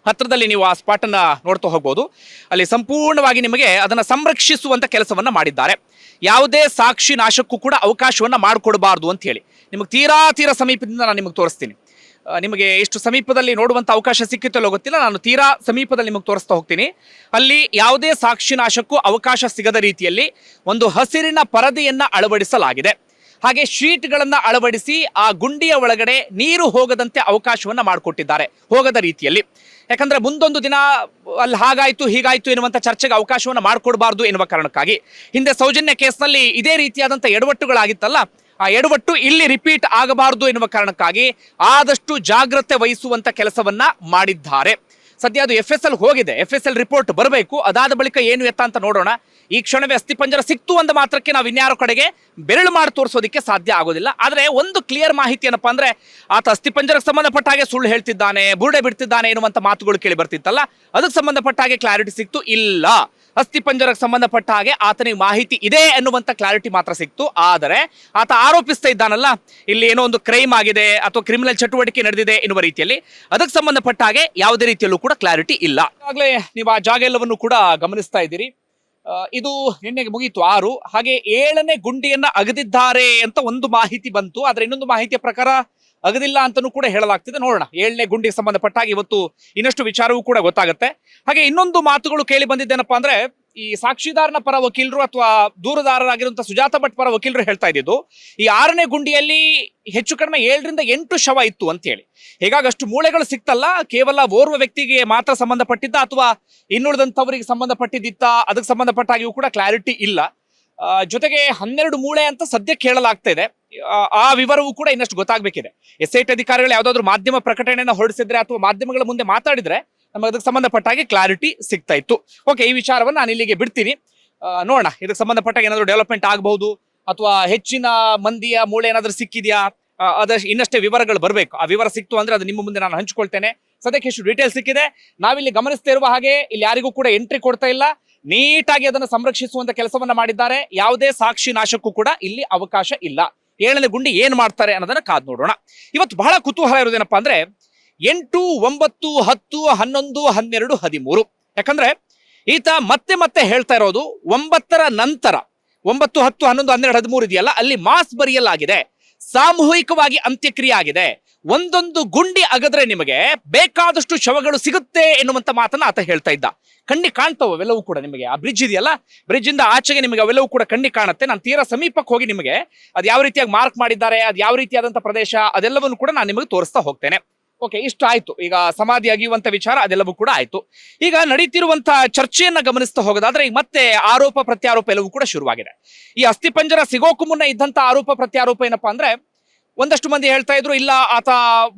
S1: ಹತ್ರದಲ್ಲಿ ನೀವು ಆ ಸ್ಪಾಟ್ ಅನ್ನ ನೋಡ್ತಾ ಹೋಗ್ಬೋದು. ಅಲ್ಲಿ ಸಂಪೂರ್ಣವಾಗಿ ನಿಮಗೆ ಅದನ್ನ ಸಂರಕ್ಷಿಸುವಂತ ಕೆಲಸವನ್ನ ಮಾಡಿದ್ದಾರೆ. ಯಾವುದೇ ಸಾಕ್ಷಿ ನಾಶಕ್ಕೂ ಕೂಡ ಅವಕಾಶವನ್ನ ಮಾಡಿಕೊಡಬಾರ್ದು ಅಂತ ಹೇಳಿ. ನಿಮಗೆ ತೀರಾ ತೀರಾ ಸಮೀಪದಿಂದ ನಾನು ನಿಮಗೆ ತೋರಿಸ್ತೀನಿ. ನಿಮಗೆ ಎಷ್ಟು ಸಮೀಪದಲ್ಲಿ ನೋಡುವಂತ ಅವಕಾಶ ಸಿಕ್ಕಿತ್ತಲ್ಲೋ ಗೊತ್ತಿಲ್ಲ. ನಾನು ತೀರಾ ಸಮೀಪದಲ್ಲಿ ನಿಮಗೆ ತೋರಿಸ್ತಾ ಹೋಗ್ತೀನಿ. ಅಲ್ಲಿ ಯಾವುದೇ ಸಾಕ್ಷಿ ನಾಶಕ್ಕೂ ಅವಕಾಶ ಸಿಗದ ರೀತಿಯಲ್ಲಿ ಒಂದು ಹಸಿರಿನ ಪರದೆಯನ್ನ ಅಳವಡಿಸಲಾಗಿದೆ. ಹಾಗೆ ಶೀಟ್ಗಳನ್ನು ಅಳವಡಿಸಿ ಆ ಗುಂಡಿಯ ಒಳಗಡೆ ನೀರು ಹೋಗದಂತೆ ಅವಕಾಶವನ್ನ ಮಾಡಿಕೊಟ್ಟಿದ್ದಾರೆ ಹೋಗದ ರೀತಿಯಲ್ಲಿ. ಯಾಕಂದ್ರೆ ಮುಂದೊಂದು ದಿನ ಅಲ್ಲಿ ಹಾಗಾಯಿತು, ಹೀಗಾಯಿತು ಎನ್ನುವಂಥ ಚರ್ಚೆಗೆ ಅವಕಾಶವನ್ನ ಮಾಡಿಕೊಡಬಾರ್ದು ಎನ್ನುವ ಕಾರಣಕ್ಕಾಗಿ. ಹಿಂದೆ ಸೌಜನ್ಯ ಕೇಸ್ನಲ್ಲಿ ಇದೇ ರೀತಿಯಾದಂಥ ಎಡವಟ್ಟುಗಳಾಗಿತ್ತಲ್ಲ ಆ ಎಡವಟ್ಟು ಇಲ್ಲಿ ರಿಪೀಟ್ ಆಗಬಾರದು ಎನ್ನುವ ಕಾರಣಕ್ಕಾಗಿ ಆದಷ್ಟು ಜಾಗ್ರತೆ ವಹಿಸುವಂತ ಕೆಲಸವನ್ನ ಮಾಡಿದ್ದಾರೆ. ಸದ್ಯ ಅದು ಎಫ್ ಎಸ್ ಎಲ್ ಹೋಗಿದೆ. ಎಫ್ ಎಸ್ ಎಲ್ ರಿಪೋರ್ಟ್ ಬರಬೇಕು. ಅದಾದ ಬಳಿಕ ಏನು ಎತ್ತ ಅಂತ ನೋಡೋಣ. ಈ ಕ್ಷಣವೇ ಅಸ್ಥಿಪಂಜರ ಸಿಕ್ತು ಅಂದ ಮಾತ್ರಕ್ಕೆ ನಾವು ಇನ್ಯಾರ ಕಡೆಗೆ ಬೆರಳು ಮಾಡಿ ತೋರಿಸೋದಕ್ಕೆ ಸಾಧ್ಯ ಆಗೋದಿಲ್ಲ. ಆದರೆ ಒಂದು ಕ್ಲಿಯರ್ ಮಾಹಿತಿ ಏನಪ್ಪಾ ಅಂದ್ರೆ ಆತ ಅಸ್ಥಿಪಂಜರಕ್ಕೆ ಸಂಬಂಧಪಟ್ಟ ಹಾಗೆ ಸುಳ್ಳು ಹೇಳ್ತಿದ್ದಾನೆ, ಬುರುಡೆ ಬಿಡ್ತಿದ್ದಾನೆ ಎನ್ನುವಂತ ಮಾತುಗಳು ಕೇಳಿ ಬರ್ತಿತ್ತಲ್ಲ? ಅದಕ್ಕೆ ಸಂಬಂಧಪಟ್ಟ ಹಾಗೆ ಕ್ಲಾರಿಟಿ ಸಿಕ್ತು? ಇಲ್ಲ. ಅಸ್ಥಿಪಂಜರಕ್ಕೆ ಸಂಬಂಧಪಟ್ಟ ಹಾಗೆ ಆತನಿಗೆ ಮಾಹಿತಿ ಇದೆ ಎನ್ನುವಂತ ಕ್ಲಾರಿಟಿ ಮಾತ್ರ ಸಿಕ್ತು. ಆದರೆ ಆತ ಆರೋಪಿಸ್ತಾ ಇದ್ದಾನಲ್ಲ? ಇಲ್ಲಿ ಏನೋ ಒಂದು ಕ್ರೈಮ್ ಆಗಿದೆ ಅಥವಾ ಕ್ರಿಮಿನಲ್ ಚಟುವಟಿಕೆ ನಡೆದಿದೆ ಎನ್ನುವ ರೀತಿಯಲ್ಲಿ. ಅದಕ್ಕೆ ಸಂಬಂಧಪಟ್ಟ ಹಾಗೆ ಯಾವುದೇ ರೀತಿಯಲ್ಲೂ ಕೂಡ ಕ್ಲಾರಿಟಿ ಇಲ್ಲ. ಈಗಾಗಲೇ ನೀವು ಆ ಜಾಗ ಎಲ್ಲವನ್ನು ಕೂಡ ಗಮನಿಸ್ತಾ ಇದ್ದೀರಿ. ಇದು ನಿನ್ನೆಗೆ ಮುಗೀತು ಆರು. ಹಾಗೆ ಏಳನೇ ಗುಂಡಿಯನ್ನ ಅಗದಿದ್ದಾರೆ ಅಂತ ಒಂದು ಮಾಹಿತಿ ಬಂತು. ಆದ್ರೆ ಇನ್ನೊಂದು ಮಾಹಿತಿಯ ಪ್ರಕಾರ ಅಗದಿಲ್ಲ ಅಂತಾನೂ ಕೂಡ ಹೇಳಲಾಗ್ತಿದೆ. ನೋಡೋಣ. ಏಳನೇ ಗುಂಡಿಗೆ ಸಂಬಂಧಪಟ್ಟ ಹಾಗೆ ಇವತ್ತು ಇನ್ನಷ್ಟು ವಿಚಾರವೂ ಕೂಡ ಗೊತ್ತಾಗುತ್ತೆ. ಹಾಗೆ ಇನ್ನೊಂದು ಮಾತುಗಳು ಕೇಳಿ ಬಂದಿದ್ದೇನಪ್ಪ ಅಂದ್ರೆ ಈ ಸಾಕ್ಷಿದಾರನ ಪರ ವಕೀಲರು ಅಥವಾ ದೂರದಾರರಾಗಿರುವಂತಹ ಸುಜಾತ ಭಟ್ ಪರ ವಕೀಲರು ಹೇಳ್ತಾ ಇದ್ದಿದ್ದು ಈ ಆರನೇ ಗುಂಡಿಯಲ್ಲಿ ಹೆಚ್ಚು ಕಡಿಮೆ ಏಳರಿಂದ ಎಂಟು ಶವ ಇತ್ತು ಅಂತ ಹೇಳಿ ಹೀಗಾಗಿ ಅಷ್ಟು ಮೂಳೆಗಳು ಸಿಕ್ತಲ್ಲ ಕೇವಲ ಓರ್ವ ವ್ಯಕ್ತಿಗೆ ಮಾತ್ರ ಸಂಬಂಧಪಟ್ಟಿದ್ದ ಅಥವಾ ಇನ್ನುಳಿದಂಥವರಿಗೆ ಸಂಬಂಧಪಟ್ಟಿದ್ದಿತ್ತ? ಅದಕ್ಕೆ ಸಂಬಂಧಪಟ್ಟಾಗಿಯೂ ಕೂಡ ಕ್ಲಾರಿಟಿ ಇಲ್ಲ. ಜೊತೆಗೆ ಹನ್ನೆರಡು ಮೂಳೆ ಅಂತ ಸದ್ಯಕ್ಕೆ ಹೇಳಲಾಗ್ತಾ ಇದೆ. ಆ, ವಿವರವೂ ಕೂಡ ಇನ್ನಷ್ಟು ಗೊತ್ತಾಗಬೇಕಿದೆ. ಎಸ್ ಐ ಟಿ ಅಧಿಕಾರಿಗಳು ಯಾವುದಾದ್ರೂ ಮಾಧ್ಯಮ ಪ್ರಕಟಣೆಯನ್ನು ಹೊರಡಿಸಿದ್ರೆ ಅಥವಾ ಮಾಧ್ಯಮಗಳ ಮುಂದೆ ಮಾತಾಡಿದ್ರೆ ನಮಗೆ ಅದಕ್ಕೆ ಸಂಬಂಧಪಟ್ಟ ಹಾಗೆ ಕ್ಲಾರಿಟಿ ಸಿಗ್ತಾ ಇತ್ತು. ಓಕೆ ಈ ವಿಚಾರವನ್ನು ನಾನು ಇಲ್ಲಿಗೆ ಬಿಡ್ತೀನಿ. ನೋಡೋಣ, ಇದಕ್ಕೆ ಸಂಬಂಧಪಟ್ಟ ಏನಾದರೂ ಡೆವಲಪ್ಮೆಂಟ್ ಆಗಬಹುದು, ಅಥವಾ ಹೆಚ್ಚಿನ ಮಂದಿಯ ಮೂಳೆ ಏನಾದರೂ ಸಿಕ್ಕಿದೆಯಾ? ಅದಷ್ಟು ಇನ್ನಷ್ಟೇ ವಿವರಗಳು ಬರಬೇಕು. ಆ ವಿವರ ಸಿಕ್ತು ಅಂದ್ರೆ ಅದು ನಿಮ್ಮ ಮುಂದೆ ನಾನು ಹಂಚ್ಕೊಳ್ತೇನೆ. ಸದ್ಯಕ್ಕೆ ಎಷ್ಟು ಡೀಟೇಲ್ ಸಿಕ್ಕಿದೆ. ನಾವಿಲ್ಲಿ ಗಮನಿಸ್ತಾ ಇರುವ ಹಾಗೆ ಇಲ್ಲಿ ಯಾರಿಗೂ ಕೂಡ ಎಂಟ್ರಿ ಕೊಡ್ತಾ ಇಲ್ಲ. ನೀಟಾಗಿ ಅದನ್ನು ಸಂರಕ್ಷಿಸುವಂತ ಕೆಲಸವನ್ನ ಮಾಡಿದ್ದಾರೆ. ಯಾವುದೇ ಸಾಕ್ಷಿ ನಾಶಕ್ಕೂ ಕೂಡ ಇಲ್ಲಿ ಅವಕಾಶ ಇಲ್ಲ. ಏಳನೇ ಗುಂಡಿ ಏನ್ ಮಾಡ್ತಾರೆ ಅನ್ನೋದನ್ನ ಕಾದು ನೋಡೋಣ. ಇವತ್ತು ಬಹಳ ಕುತೂಹಲ ಇರೋದೇನಪ್ಪ ಅಂದ್ರೆ ಎಂಟು, ಒಂಬತ್ತು, ಹತ್ತು, ಹನ್ನೊಂದು, ಹನ್ನೆರಡು, ಹದಿಮೂರು. ಯಾಕಂದ್ರೆ ಈತ ಮತ್ತೆ ಮತ್ತೆ ಹೇಳ್ತಾ ಇರೋದು ಒಂಬತ್ತರ ನಂತರ. ಒಂಬತ್ತು, ಹತ್ತು, ಹನ್ನೊಂದು, ಹನ್ನೆರಡು, ಹದಿಮೂರು ಇದೆಯಲ್ಲ, ಅಲ್ಲಿ ಮಾಸ್ ಬರೆಯಲಾಗಿದೆ. ಸಾಮೂಹಿಕವಾಗಿ ಅಂತ್ಯಕ್ರಿಯೆ ಆಗಿದೆ. ಒಂದೊಂದು ಗುಂಡಿ ಅಗದ್ರೆ ನಿಮಗೆ ಬೇಕಾದಷ್ಟು ಶವಗಳು ಸಿಗುತ್ತೆ ಎನ್ನುವಂತ ಮಾತನ್ನ ಆತ ಹೇಳ್ತಾ ಇದ್ದ. ಕಣ್ಣಿ ಕಾಣ್ತಾವ, ಅವೆಲ್ಲವೂ ಕೂಡ ನಿಮಗೆ. ಆ ಬ್ರಿಡ್ಜ್ ಇದೆಯಲ್ಲ ಬ್ರಿಡ್ಜ್ ಇಂದ ಆಚೆಗೆ ನಿಮಗೆ ಅವೆಲ್ಲವೂ ಕೂಡ ಕಣ್ಣಿ ಕಾಣುತ್ತೆ. ನಾನು ತೀರಾ ಸಮೀಪಕ್ಕೆ ಹೋಗಿ ನಿಮಗೆ ಅದು ಯಾವ ರೀತಿಯಾಗಿ ಮಾರ್ಕ್ ಮಾಡಿದ್ದಾರೆ, ಅದು ಯಾವ ರೀತಿಯಾದಂತಹ ಪ್ರದೇಶ, ಅದೆಲ್ಲವನ್ನು ಕೂಡ ನಾನು ನಿಮಗೆ ತೋರಿಸ್ತಾ ಹೋಗ್ತೇನೆ. ಓಕೆ ಇಷ್ಟ ಆಯ್ತು. ಈಗ ಸಮಾಧಿ ಅಗಿಯುವಂತ ವಿಚಾರ, ಅದೆಲ್ಲವೂ ಕೂಡ ಆಯ್ತು. ಈಗ ನಡೀತಿರುವಂತಹ ಚರ್ಚೆಯನ್ನ ಗಮನಿಸ್ತಾ ಹೋಗೋದಾದ್ರೆ, ಈಗ ಮತ್ತೆ ಆರೋಪ ಪ್ರತ್ಯಾರೋಪ ಎಲ್ಲವೂ ಕೂಡ ಶುರುವಾಗಿದೆ. ಈ ಅಸ್ಥಿಪಂಜರ ಸಿಗೋಕು ಮುನ್ನ ಇದ್ದಂತ ಆರೋಪ ಪ್ರತ್ಯಾರೋಪ ಏನಪ್ಪಾ ಅಂದ್ರೆ ಒಂದಷ್ಟು ಮಂದಿ ಹೇಳ್ತಾ ಇದ್ರು, ಇಲ್ಲ, ಆತ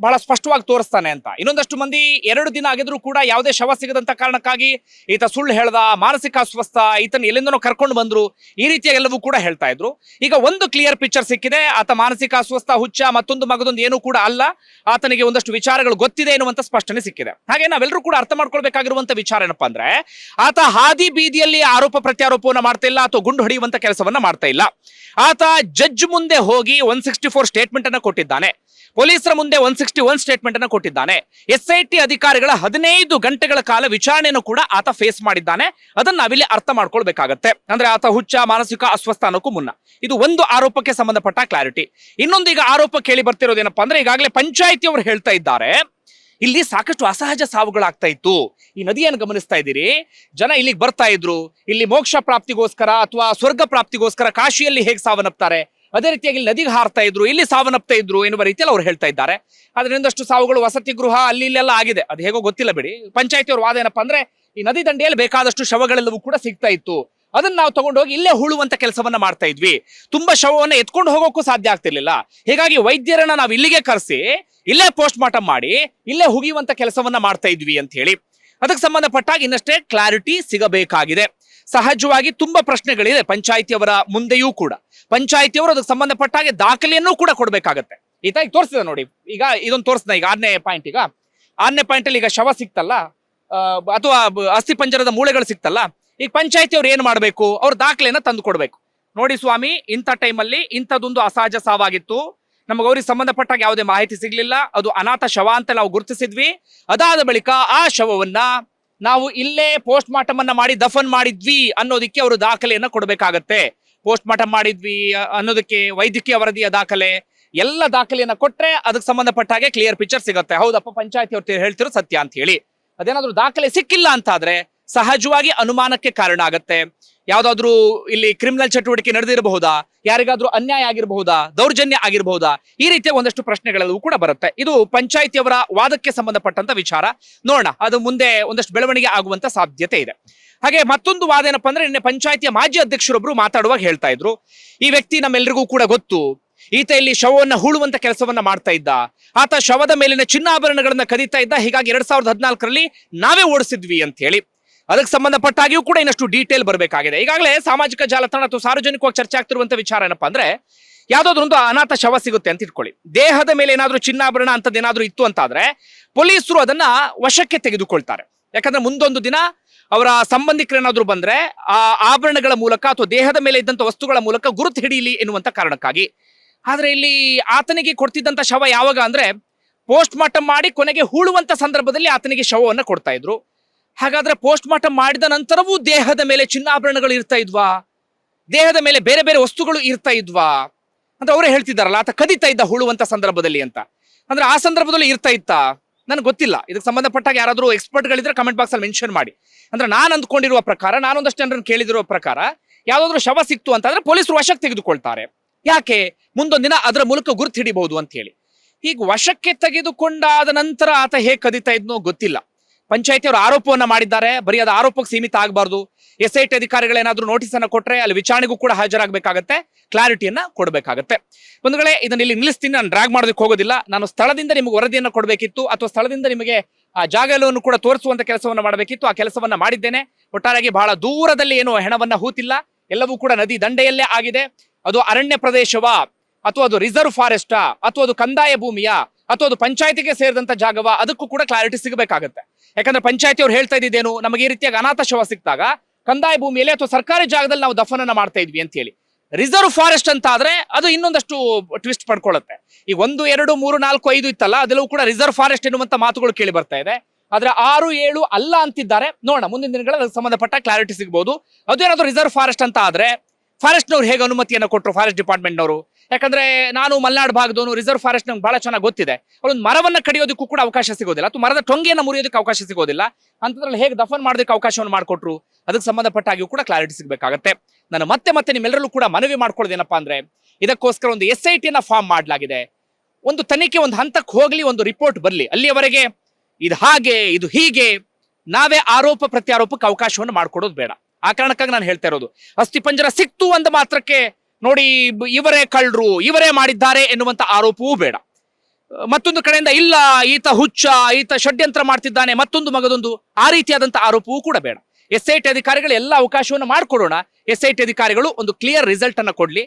S1: ಬಹಳ ಸ್ಪಷ್ಟವಾಗಿ ತೋರಿಸ್ತಾನೆ ಅಂತ. ಇನ್ನೊಂದಷ್ಟು ಮಂದಿ ಎರಡು ದಿನ ಆಗಿದ್ರು ಕೂಡ ಯಾವುದೇ ಶವ ಸಿಗದಂತ ಕಾರಣಕ್ಕಾಗಿ ಈತ ಸುಳ್ಳು ಹೇಳ್ದ, ಮಾನಸಿಕ ಅಸ್ವಸ್ಥ, ಈತನ ಎಲ್ಲಿಂದನೋ ಕರ್ಕೊಂಡು ಬಂದ್ರು, ಈ ರೀತಿಯ ಎಲ್ಲವೂ ಕೂಡ ಹೇಳ್ತಾ ಇದ್ರು. ಈಗ ಒಂದು ಕ್ಲಿಯರ್ ಪಿಕ್ಚರ್ ಸಿಕ್ಕಿದೆ, ಆತ ಮಾನಸಿಕ ಅಸ್ವಸ್ಥ, ಹುಚ್ಚ, ಮತ್ತೊಂದು ಮಗದೊಂದು ಏನು ಕೂಡ ಅಲ್ಲ. ಆತನಿಗೆ ಒಂದಷ್ಟು ವಿಚಾರಗಳು ಗೊತ್ತಿದೆ ಎನ್ನುವಂತ ಸ್ಪಷ್ಟನೆ ಸಿಕ್ಕಿದೆ. ಹಾಗೆ ನಾವೆಲ್ಲರೂ ಕೂಡ ಅರ್ಥ ಮಾಡ್ಕೊಳ್ಬೇಕಾಗಿರುವಂತ ವಿಚಾರ ಏನಪ್ಪಾ ಅಂದ್ರೆ, ಆತ ಹಾದಿ ಬೀದಿಯಲ್ಲಿ ಆರೋಪ ಪ್ರತ್ಯಾರೋಪವನ್ನು ಮಾಡ್ತಾ ಇಲ್ಲ, ಅಥವಾ ಗುಂಡು ಹೊಡೆಯುವಂತ ಕೆಲಸವನ್ನ ಮಾಡ್ತಾ ಇಲ್ಲ. ಆತ ಜಡ್ಜ್ ಮುಂದೆ ಹೋಗಿ ಒನ್ ಸಿಕ್ಸ್ಟಿ ಫೋರ್ ಸ್ಟೇಟ್ಮೆಂಟ್ ಅನ್ನ ಕೊಟ್ಟಿದ್ದಾನೆ. ಪೊಲೀಸರ ಮುಂದೆ ಒನ್ ಸಿಕ್ಸ್ಟಿ ಒನ್ ಸ್ಟೇಟ್ಮೆಂಟ್ ಅನ್ನ ಕೊಟ್ಟಿದ್ದಾನೆ. ಎಸ್ ಐ ಅಧಿಕಾರಿಗಳ ಹದಿನೈದು ಗಂಟೆಗಳ ಕಾಲ ವಿಚಾರಣೆಯನ್ನು ಕೂಡ ಆತ ಫೇಸ್ ಮಾಡಿದ್ದಾನೆ. ಅದನ್ನ ನಾವಿಲ್ಲಿ ಅರ್ಥ ಮಾಡ್ಕೊಳ್ಬೇಕಾಗತ್ತೆ. ಅಂದ್ರೆ ಆತ ಹುಚ್ಚ, ಮಾನಸಿಕ ಅಸ್ವಸ್ಥ ಅನ್ನೋಕ್ಕೂ ಮುನ್ನ. ಇದು ಒಂದು ಆರೋಪಕ್ಕೆ ಸಂಬಂಧಪಟ್ಟ ಕ್ಲಾರಿಟಿ ಇನ್ನೊಂದು ಈಗ ಆರೋಪ ಕೇಳಿ ಬರ್ತಿರೋದೇನಪ್ಪ ಅಂದ್ರೆ ಈಗಾಗಲೇ ಪಂಚಾಯಿತಿಯವರು ಹೇಳ್ತಾ ಇದ್ದಾರೆ. ಇಲ್ಲಿ ಸಾಕಷ್ಟು ಅಸಹಜ ಸಾವುಗಳಾಗ್ತಾ ಇತ್ತು. ಈ ನದಿಯನ್ನು ಗಮನಿಸ್ತಾ ಇದ್ದೀರಿ. ಜನ ಇಲ್ಲಿಗೆ ಬರ್ತಾ ಇದ್ರು. ಇಲ್ಲಿ ಮೋಕ್ಷ ಪ್ರಾಪ್ತಿಗೋಸ್ಕರ ಅಥವಾ ಸ್ವರ್ಗ ಪ್ರಾಪ್ತಿಗೋಸ್ಕರ ಕಾಶಿಯಲ್ಲಿ ಹೇಗೆ ಸಾವನ್ನಪ್ತಾರೆ? ಅದೇ ರೀತಿಯಾಗಿ ನದಿಗೆ ಹಾರ್ತಾ ಇದ್ರು, ಇಲ್ಲಿ ಸಾವನ್ನಪ್ತಾ ಇದ್ರು ಎನ್ನುವ ರೀತಿಯಲ್ಲಿ ಅವ್ರು ಹೇಳ್ತಾ ಇದ್ದಾರೆ. ಅದರಿಂದಷ್ಟು ಸಾವುಗಳು ವಸತಿ ಗೃಹ ಅಲ್ಲಿ ಇಲ್ಲೆಲ್ಲ ಆಗಿದೆ. ಅದು ಹೇಗೋ ಗೊತ್ತಿಲ್ಲ ಬಿಡಿ. ಪಂಚಾಯತಿಯವ್ರ ವಾದ ಏನಪ್ಪಾ ಅಂದ್ರೆ, ಈ ನದಿ ದಂಡೆಯಲ್ಲಿ ಬೇಕಾದಷ್ಟು ಶವಗಳೆಲ್ಲವೂ ಕೂಡ ಸಿಗ್ತಾ ಇತ್ತು. ಅದನ್ನ ನಾವು ತಗೊಂಡೋಗಿ ಇಲ್ಲೇ ಹುಳುವಂತ ಕೆಲಸವನ್ನ ಮಾಡ್ತಾ ಇದ್ವಿ. ತುಂಬಾ ಶವವನ್ನ ಎತ್ಕೊಂಡು ಹೋಗೋಕ್ಕೂ ಸಾಧ್ಯ ಆಗ್ತಿರ್ಲಿಲ್ಲ. ಹೀಗಾಗಿ ವೈದ್ಯರನ್ನ ನಾವು ಇಲ್ಲಿಗೆ ಕರೆಸಿ, ಇಲ್ಲೇ ಪೋಸ್ಟ್ ಮಾರ್ಟಮ್ ಮಾಡಿ, ಇಲ್ಲೇ ಹುಗಿಯುವಂತ ಕೆಲಸವನ್ನ ಮಾಡ್ತಾ ಇದ್ವಿ ಅಂತ ಹೇಳಿ. ಅದಕ್ಕೆ ಸಂಬಂಧಪಟ್ಟಾಗ ಇನ್ನಷ್ಟೇ ಕ್ಲಾರಿಟಿ ಸಿಗಬೇಕಾಗಿದೆ. ಸಹಜವಾಗಿ ತುಂಬಾ ಪ್ರಶ್ನೆಗಳಿದೆ ಪಂಚಾಯಿತಿಯವರ ಮುಂದೆಯೂ ಕೂಡ. ಪಂಚಾಯಿತಿಯವರು ಅದಕ್ಕೆ ಸಂಬಂಧಪಟ್ಟ ಹಾಗೆ ದಾಖಲೆಯನ್ನು ಕೂಡ ಕೊಡಬೇಕಾಗತ್ತೆ. ಈತ ಈಗ ತೋರಿಸಿದೆ ನೋಡಿ, ಈಗ ಇದೊಂದು ತೋರಿಸಿದೆ, ಈಗ ಆರನೇ ಪಾಯಿಂಟ್ ಈಗ. ಆರನೇ ಪಾಯಿಂಟ್ ಅಲ್ಲಿ ಈಗ ಶವ ಸಿಕ್ತಲ್ಲ ಅಥವಾ ಅಸ್ಥಿ ಪಂಜರದ ಮೂಳೆಗಳು ಸಿಕ್ತಲ್ಲ, ಈಗ ಪಂಚಾಯತಿಯವ್ರು ಏನ್ ಮಾಡಬೇಕು? ಅವ್ರ ದಾಖಲೆಯನ್ನ ತಂದು ಕೊಡ್ಬೇಕು. ನೋಡಿ ಸ್ವಾಮಿ, ಇಂಥ ಟೈಮಲ್ಲಿ ಇಂಥದ್ದೊಂದು ಅಸಹಜ ಸಾವಾಗಿತ್ತು. ನಮಗೆ ಅವ್ರಿಗೆ ಸಂಬಂಧಪಟ್ಟಾಗ ಯಾವುದೇ ಮಾಹಿತಿ ಸಿಗ್ಲಿಲ್ಲ. ಅದು ಅನಾಥ ಶವ ಅಂತ ನಾವು ಗುರುತಿಸಿದ್ವಿ. ಅದಾದ ಬಳಿಕ ಆ ಶವವನ್ನ ನಾವು ಇಲ್ಲೇ ಪೋಸ್ಟ್ ಮಾರ್ಟಮ್ ಅನ್ನ ಮಾಡಿ ದಫನ್ ಮಾಡಿದ್ವಿ ಅನ್ನೋದಕ್ಕೆ ಅವರು ದಾಖಲೆಯನ್ನ ಕೊಡಬೇಕಾಗತ್ತೆ. ಪೋಸ್ಟ್ ಮಾರ್ಟಮ್ ಮಾಡಿದ್ವಿ ಅನ್ನೋದಕ್ಕೆ ವೈದ್ಯಕೀಯ ವರದಿಯ ದಾಖಲೆ, ಎಲ್ಲ ದಾಖಲೆಯನ್ನ ಕೊಟ್ರೆ ಅದಕ್ಕೆ ಸಂಬಂಧಪಟ್ಟ ಹಾಗೆ ಕ್ಲಿಯರ್ ಪಿಕ್ಚರ್ ಸಿಗುತ್ತೆ. ಹೌದಪ್ಪ ಪಂಚಾಯತಿ ಅವ್ರು ಹೇಳ್ತಿರೋ ಸತ್ಯ ಅಂತ ಹೇಳಿ. ಅದೇನಾದ್ರೂ ದಾಖಲೆ ಸಿಕ್ಕಿಲ್ಲ ಅಂತಾದ್ರೆ ಸಹಜವಾಗಿ ಅನುಮಾನಕ್ಕೆ ಕಾರಣ ಆಗತ್ತೆ. ಯಾವ್ದಾದ್ರು ಇಲ್ಲಿ ಕ್ರಿಮಿನಲ್ ಚಟುವಟಿಕೆ ನಡೆದಿರಬಹುದಾ? ಯಾರಿಗಾದ್ರೂ ಅನ್ಯಾಯ ಆಗಿರಬಹುದಾ? ದೌರ್ಜನ್ಯ ಆಗಿರಬಹುದಾ? ಈ ರೀತಿಯ ಒಂದಷ್ಟು ಪ್ರಶ್ನೆಗಳಲ್ಲೂ ಕೂಡ ಬರುತ್ತೆ. ಇದು ಪಂಚಾಯಿತಿಯವರ ವಾದಕ್ಕೆ ಸಂಬಂಧಪಟ್ಟಂತ ವಿಚಾರ. ನೋಡೋಣ, ಅದು ಮುಂದೆ ಒಂದಷ್ಟು ಬೆಳವಣಿಗೆ ಆಗುವಂತ ಸಾಧ್ಯತೆ ಇದೆ. ಹಾಗೆ ಮತ್ತೊಂದು ವಾದ ಏನಪ್ಪಾ ಅಂದ್ರೆ ನಿನ್ನೆ ಪಂಚಾಯಿತಿಯ ಮಾಜಿ ಅಧ್ಯಕ್ಷರೊಬ್ರು ಮಾತಾಡುವಾಗ ಹೇಳ್ತಾ ಇದ್ರು. ಈ ವ್ಯಕ್ತಿ ನಮ್ಮೆಲ್ಲರಿಗೂ ಕೂಡ ಗೊತ್ತು. ಈತ ಇಲ್ಲಿ ಶವವನ್ನ ಹೂಳುವಂತ ಕೆಲಸವನ್ನ ಮಾಡ್ತಾ ಇದ್ದ. ಆತ ಶವದ ಮೇಲಿನ ಚಿನ್ನಾಭರಣಗಳನ್ನ ಕದೀತಾ ಇದ್ದ. ಹೀಗಾಗಿ ಎರಡ್ ಸಾವಿರದ ಹದಿನಾಲ್ಕರಲ್ಲಿ ನಾವೇ ಓಡಿಸಿದ್ವಿ ಅಂತ ಹೇಳಿ. ಅದಕ್ಕೆ ಸಂಬಂಧಪಟ್ಟಾಗಿಯೂ ಕೂಡ ಇನ್ನಷ್ಟು ಡೀಟೇಲ್ ಬರಬೇಕಾಗಿದೆ. ಈಗಾಗಲೇ ಸಾಮಾಜಿಕ ಜಾಲತಾಣ ಅಥವಾ ಸಾರ್ವಜನಿಕವಾಗಿ ಚರ್ಚೆ ಆಗ್ತಿರುವಂತಹ ವಿಚಾರ ಏನಪ್ಪಾ ಅಂದ್ರೆ, ಯಾವ್ದಾದ್ರು ಒಂದು ಅನಾಥ ಶವ ಸಿಗುತ್ತೆ ಅಂತ ಇಟ್ಕೊಳ್ಳಿ. ದೇಹದ ಮೇಲೆ ಏನಾದ್ರೂ ಚಿನ್ನಾಭರಣ ಅಂತದ್ದು ಏನಾದ್ರೂ ಇತ್ತು ಅಂತಾದ್ರೆ, ಪೊಲೀಸರು ಅದನ್ನ ವಶಕ್ಕೆ ತೆಗೆದುಕೊಳ್ತಾರೆ. ಯಾಕಂದ್ರೆ ಮುಂದೊಂದು ದಿನ ಅವರ ಸಂಬಂಧಿಕರು ಏನಾದ್ರು ಬಂದ್ರೆ, ಆ ಆಭರಣಗಳ ಮೂಲಕ ಅಥವಾ ದೇಹದ ಮೇಲೆ ಇದ್ದಂತ ವಸ್ತುಗಳ ಮೂಲಕ ಗುರುತು ಹಿಡಿಯಲಿ ಎನ್ನುವಂತ ಕಾರಣಕ್ಕಾಗಿ. ಆದ್ರೆ ಇಲ್ಲಿ ಆತನಿಗೆ ಕೊಡ್ತಿದ್ದಂತ ಶವ ಯಾವಾಗ ಅಂದ್ರೆ ಪೋಸ್ಟ್ ಮಾರ್ಟಮ್ ಮಾಡಿ ಕೊನೆಗೆ ಹೂಳುವಂತ ಸಂದರ್ಭದಲ್ಲಿ ಆತನಿಗೆ ಶವವನ್ನ ಕೊಡ್ತಾ ಇದ್ರು. ಹಾಗಾದ್ರೆ ಪೋಸ್ಟ್ ಮಾರ್ಟಮ್ ಮಾಡಿದ ನಂತರವೂ ದೇಹದ ಮೇಲೆ ಚಿನ್ನಾಭರಣಗಳು ಇರ್ತಾ ಇದ್ವಾ? ದೇಹದ ಮೇಲೆ ಬೇರೆ ಬೇರೆ ವಸ್ತುಗಳು ಇರ್ತಾ ಇದ್ವಾ? ಅಂತ ಅವರೇ ಹೇಳ್ತಿದ್ದಾರಲ್ಲ, ಆತ ಕದಿತಾ ಇದ್ದ ಹುಳುವಂತ ಸಂದರ್ಭದಲ್ಲಿ ಅಂತ. ಅಂದ್ರೆ ಆ ಸಂದರ್ಭದಲ್ಲಿ ಇರ್ತಾ ಇತ್ತಾ? ನನಗೆ ಗೊತ್ತಿಲ್ಲ. ಇದಕ್ಕೆ ಸಂಬಂಧಪಟ್ಟಾಗ ಯಾರಾದರೂ ಎಕ್ಸ್ಪರ್ಟ್ಗಳಿದ್ರೆ ಕಮೆಂಟ್ ಬಾಕ್ಸ್ ಅಲ್ಲಿ ಮೆನ್ಷನ್ ಮಾಡಿ. ಅಂದ್ರೆ ನಾನು ಅಂದ್ಕೊಂಡಿರುವ ಪ್ರಕಾರ, ನಾನೊಂದಷ್ಟು ಜನರನ್ನು ಕೇಳಿದಿರುವ ಪ್ರಕಾರ, ಯಾವುದಾದ್ರೂ ಶವ ಸಿಕ್ತು ಅಂತಂದ್ರೆ ಪೊಲೀಸರು ವಶಕ್ಕೆ ತೆಗೆದುಕೊಳ್ತಾರೆ. ಯಾಕೆ? ಮುಂದೊಂದು ದಿನ ಅದರ ಮೂಲಕ ಗುರುತು ಹಿಡಿಬಹುದು ಅಂತ ಹೇಳಿ. ಈಗ ವಶಕ್ಕೆ ತೆಗೆದುಕೊಂಡಾದ ನಂತರ ಆತ ಹೇಗೆ ಕದಿತಾ ಇದ್ನೋ ಗೊತ್ತಿಲ್ಲ. ಪಂಚಾಯತಿಯವರು ಆರೋಪವನ್ನ ಮಾಡಿದ್ದಾರೆ. ಬರೀ ಅದು ಆರೋಪಕ್ಕೆ ಸೀಮಿತ ಆಗಬಾರ್ದು. ಎಸ್ ಐ ಟಿ ಅಧಿಕಾರಿಗಳೇನಾದ್ರೂ ನೋಟಿಸ್ ಅನ್ನ ಕೊಟ್ರೆ ಅಲ್ಲಿ ವಿಚಾರಣೆಗೂ ಕೂಡ ಹಾಜರಾಗಬೇಕಾಗತ್ತೆ. ಕ್ಲಾರಿಟಿಯನ್ನ ಕೊಡಬೇಕಾಗತ್ತೆ. ಬಂಧುಗಳೇ, ಇದನ್ನ ಇಲ್ಲಿ ನಿಲ್ಲಿಸ್ತೀನಿ. ನಾನು ಡ್ರಾಗ್ ಮಾಡೋದಕ್ಕೆ ಹೋಗೋದಿಲ್ಲ. ನಾನು ಸ್ಥಳದಿಂದ ನಿಮಗೆ ವರದಿಯನ್ನು ಕೊಡಬೇಕಿತ್ತು. ಅಥವಾ ಸ್ಥಳದಿಂದ ನಿಮಗೆ ಆ ಜಾಗ ಎಲ್ಲವನ್ನು ಕೂಡ ತೋರಿಸುವಂತ ಕೆಲಸವನ್ನು ಮಾಡಬೇಕಿತ್ತು. ಆ ಕೆಲಸವನ್ನ ಮಾಡಿದ್ದೇನೆ. ಒಟ್ಟಾರೆಯಾಗಿ ಬಹಳ ದೂರದಲ್ಲಿ ಏನು ಹೆಣವನ್ನ ಹೂತಿಲ್ಲ. ಎಲ್ಲವೂ ಕೂಡ ನದಿ ದಂಡೆಯಲ್ಲೇ ಆಗಿದೆ. ಅದು ಅರಣ್ಯ ಪ್ರದೇಶವಾ? ಅಥವಾ ಅದು ರಿಸರ್ವ್ ಫಾರೆಸ್ಟಾ? ಅಥವಾ ಅದು ಕಂದಾಯ ಭೂಮಿಯಾ? ಅಥವಾ ಅದು ಪಂಚಾಯತಿಗೆ ಸೇರಿದಂತ ಜಾಗವ, ಅದಕ್ಕೂ ಕೂಡ ಕ್ಲಾರಿಟಿ ಸಿಗಬೇಕಾಗತ್ತೆ. ಯಾಕಂದ್ರೆ ಪಂಚಾಯತಿ ಅವ್ರು ಹೇಳ್ತಾ ಇದ್ದೇನು ನಮಗೆ ಈ ರೀತಿಯಾಗಿ ಅನಾಥ ಶವ ಸಿಕ್ಕಿದಾಗ ಕಂದಾಯ ಭೂಮಿಯಲ್ಲಿ ಅಥವಾ ಸರ್ಕಾರಿ ಜಾಗದಲ್ಲಿ ನಾವು ದಫನನ ಮಾಡ್ತಾ ಇದ್ವಿ ಅಂತ ಹೇಳಿ. ರಿಸರ್ವ್ ಫಾರೆಸ್ಟ್ ಅಂತ ಆದ್ರೆ ಅದು ಇನ್ನೊಂದಷ್ಟು ಟ್ವಿಸ್ಟ್ ಪಡ್ಕೊಳ್ಳುತ್ತೆ. ಈ ಒಂದು, ಎರಡು, ಮೂರು, ನಾಲ್ಕು, ಐದು ಇತ್ತಲ್ಲ, ಅದೆಲ್ಲವೂ ಕೂಡ ರಿಸರ್ವ್ ಫಾರೆಸ್ಟ್ ಎನ್ನುವಂತ ಮಾತುಗಳು ಕೇಳಿ ಬರ್ತಾ ಇದೆ. ಆದ್ರೆ ಆರು, ಏಳು ಅಲ್ಲ ಅಂತಿದ್ದಾರೆ. ನೋಡೋಣ, ಮುಂದಿನ ದಿನಗಳಲ್ಲಿ ಅದಕ್ಕೆ ಸಂಬಂಧಪಟ್ಟ ಕ್ಲಾರಿಟಿ ಸಿಗ್ಬೋದು. ಅದು ಏನಾದ್ರು ರಿಸರ್ವ್ ಫಾರೆಸ್ಟ್ ಅಂತ ಆದ್ರೆ ಫಾರೆಸ್ಟ್ನವ್ರು ಹೇಗೆ ಅನುಮತಿಯನ್ನು ಕೊಟ್ಟರು ಫಾರೆಸ್ಟ್ ಡಿಪಾರ್ಟ್ಮೆಂಟ್ನವರು? ಯಾಕಂದ್ರೆ ನಾನು ಮಲೆನಾಡು ಭಾಗದವನು, ರಿಸರ್ವ್ ಫಾರೆಸ್ಟ್ ನಂಗೆ ಬಹಳ ಚೆನ್ನಾಗಿ ಗೊತ್ತಿದೆ. ಒಂದು ಮರವನ್ನ ಕಡಿಯೋದಕ್ಕೂ ಕೂಡ ಅವಕಾಶ ಸಿಗೋದಿಲ್ಲ. ಅಥವಾ ಮರದ ಟೊಂಗೆಯನ್ನು ಮುರಿಯೋದಕ್ಕೆ ಅವಕಾಶ ಸಿಗೋದಿಲ್ಲ. ಅಂತದ್ರಲ್ಲಿ ಹೇಗೆ ದಫನ್ ಮಾಡೋದಕ್ಕೆ ಅವಕಾಶವನ್ನು ಮಾಡಿಕೊಟ್ರು? ಅದಕ್ಕೆ ಸಂಬಂಧಪಟ್ಟಾಗಿಯೂ ಕೂಡ ಕ್ಲಾರಿಟಿ ಸಿಗಬೇಕಾಗತ್ತೆ. ನಾನು ಮತ್ತೆ ಮತ್ತೆ ನಿಮ್ಮೆಲ್ಲರಲ್ಲೂ ಕೂಡ ಮನವಿ ಮಾಡ್ಕೊಳ್ಳೋದೇನಪ್ಪ ಅಂದ್ರೆ, ಇದಕ್ಕೋಸ್ಕರ ಒಂದು ಎಸ್ ಐ ಟಿನ ಫಾರ್ಮ್ ಮಾಡಲಾಗಿದೆ. ಒಂದು ತನಿಖೆ, ಒಂದು ಹಂತಕ್ಕೆ ಹೋಗ್ಲಿ, ಒಂದು ರಿಪೋರ್ಟ್ ಬರಲಿ. ಅಲ್ಲಿಯವರೆಗೆ ಇದು ಹಾಗೆ, ಇದು ಹೀಗೆ, ನಾವೇ ಆರೋಪ ಪ್ರತ್ಯಾರೋಪಕ್ಕೆ ಅವಕಾಶವನ್ನು ಮಾಡಿಕೊಡೋದು ಬೇಡ. ಆ ಕಾರಣಕ್ಕಾಗಿ ನಾನು ಹೇಳ್ತಾ ಇರೋದು. ಅಸ್ಥಿ ಪಂಜರ ಸಿಕ್ತು ಅಂದ ಮಾತ್ರಕ್ಕೆ ನೋಡಿ ಇವರೇ ಕಳ್ರು ಇವರೇ ಮಾಡಿದ್ದಾರೆ ಎನ್ನುವಂತ ಆರೋಪವೂ ಬೇಡ. ಮತ್ತೊಂದು ಕಡೆಯಿಂದ ಇಲ್ಲ, ಈತ ಹುಚ್ಚ, ಈತ ಷಡ್ಯಂತ್ರ ಮಾಡ್ತಿದ್ದಾನೆ, ಮತ್ತೊಂದು ಮಗದೊಂದು ಆ ರೀತಿಯಾದಂತ ಆರೋಪವೂ ಕೂಡ ಬೇಡ. ಎಸ್ ಐ ಟಿ ಅಧಿಕಾರಿಗಳು ಎಲ್ಲ ಅವಕಾಶವನ್ನು ಮಾಡಿಕೊಡೋಣ. ಎಸ್ ಐ ಟಿ ಅಧಿಕಾರಿಗಳು ಒಂದು ಕ್ಲಿಯರ್ ರಿಸಲ್ಟ್ ಅನ್ನ ಕೊಡ್ಲಿ.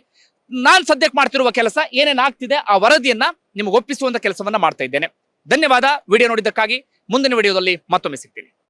S1: ನಾನ್ ಸದ್ಯಕ್ಕೆ ಮಾಡ್ತಿರುವ ಕೆಲಸ ಏನೇನಾಗ್ತಿದೆ ಆ ವರದಿಯನ್ನ ನಿಮಗೆ ಒಪ್ಪಿಸುವಂತ ಕೆಲಸವನ್ನ ಮಾಡ್ತಾ ಇದ್ದೇನೆ. ಧನ್ಯವಾದ. ವಿಡಿಯೋ ನೋಡಿದ್ದಕ್ಕಾಗಿ ಮುಂದಿನ ವಿಡಿಯೋದಲ್ಲಿ ಮತ್ತೊಮ್ಮೆ ಸಿಗ್ತೀನಿ.